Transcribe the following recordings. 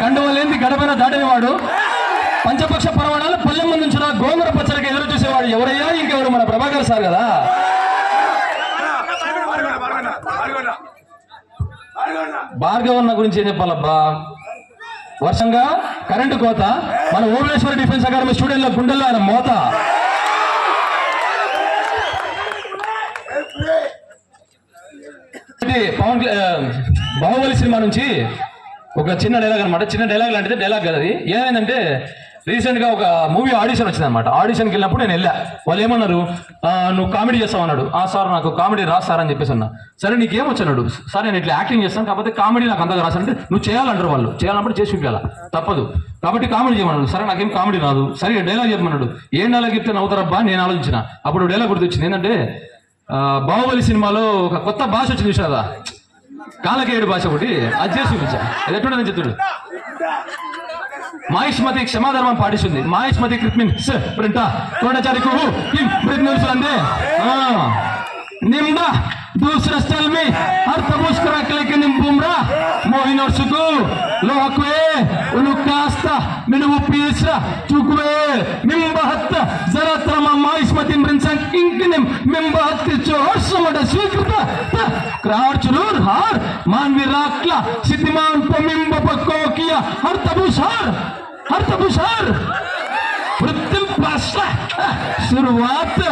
కండువలేంది గడపైన దాటేవాడు పంచపక్ష పర్వాణాలు పల్లెం ముందుంచిన గోంగూర పచ్చడికి ఎదురు చూసేవాడు ఎవరయ్యా? ఇంకెవరు? మన ప్రభాకర్ సార్ కదా. భార్గవన్న గురించి ఏం చెప్పాలబ్బా? వర్షంగా? కరెంటు కోత? మన ఓమేశ్వర డిఫెన్స్ అకాడమీ స్టూడెంట్ల గుండెల్లో ఆయన మోత. పవన్ బాహుబలి సినిమా నుంచి ఒక చిన్న డైలాగ్ అనమాట చిన్న డైలాగ్ లాంటిది డైలాగ్ కదా అది. ఏమైందంటే రీసెంట్గా ఒక మూవీ ఆడిషన్ వచ్చింది అనమాట ఆడిషన్కి వెళ్ళినప్పుడు నేను వెళ్ళా. వాళ్ళు ఏమన్నారు? నువ్వు కామెడీ చేస్తావు అన్నాడు. ఆ సార్ నాకు కామెడీ రా సార్ అని చెప్పేసి అన్నా. సరే నీకేం వచ్చన్నాడు సార్ నేను ఇట్లా యాక్టింగ్ చేస్తాను కాకపోతే కామెడీ నాకు అంతగా రాసానంటే నువ్వు చేయాలంటారు వాళ్ళు. చేయాలన్నప్పుడు చేసి చూపించాలా? తప్పదు. కాబట్టి కామెడీ చేయమన్నాడు. సరే నాకేం కామెడీ రాదు. సరే డైలాగ్ చెప్పమన్నాడు. ఏం డైలాగ్ చెప్తే నవ్వుతారబ్బా నేను ఆలోచించిన. అప్పుడు డైలాగ్ గుర్తొచ్చింది. ఏంటంటే బాహుబలి సినిమాలో ఒక కొత్త భాష వచ్చింది చూసావు కాలకేయుడు భాష ఒకటి అది చేసి చూపించా అది ఎట్లుండదని చెప్తాడు మాయిష్మతి క్షమాధర్మం పాటిస్తుంది మాయిష్మతి కృత్మిన్ ప్రింట తోడచారికు అందే నిమ్డా दूसरा स्थल में हर तबूस करा के लेके निम्बुमरा मोहिन और सुकु लोकवे उलुकास्ता मिनु पीसरा चुकवे मिंबहत जरा त्रम माइस्मति मृंसन किंकिनिम मिंबहत चोर समड సమట స్వీకృత. క్రాచులూర్ హార్ మాన్విరాక్ల సిద్ధిమాన్ పొమింబ పక్కోకియ హర్తభూషార్ హర్తభూషార్. వృత్తి ప్రశ్న సురువాత్.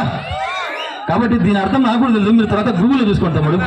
కాబట్టి దీని అర్థం నాకు మీరు తర్వాత గూగుల్లో చూసుకుంటాం మేడం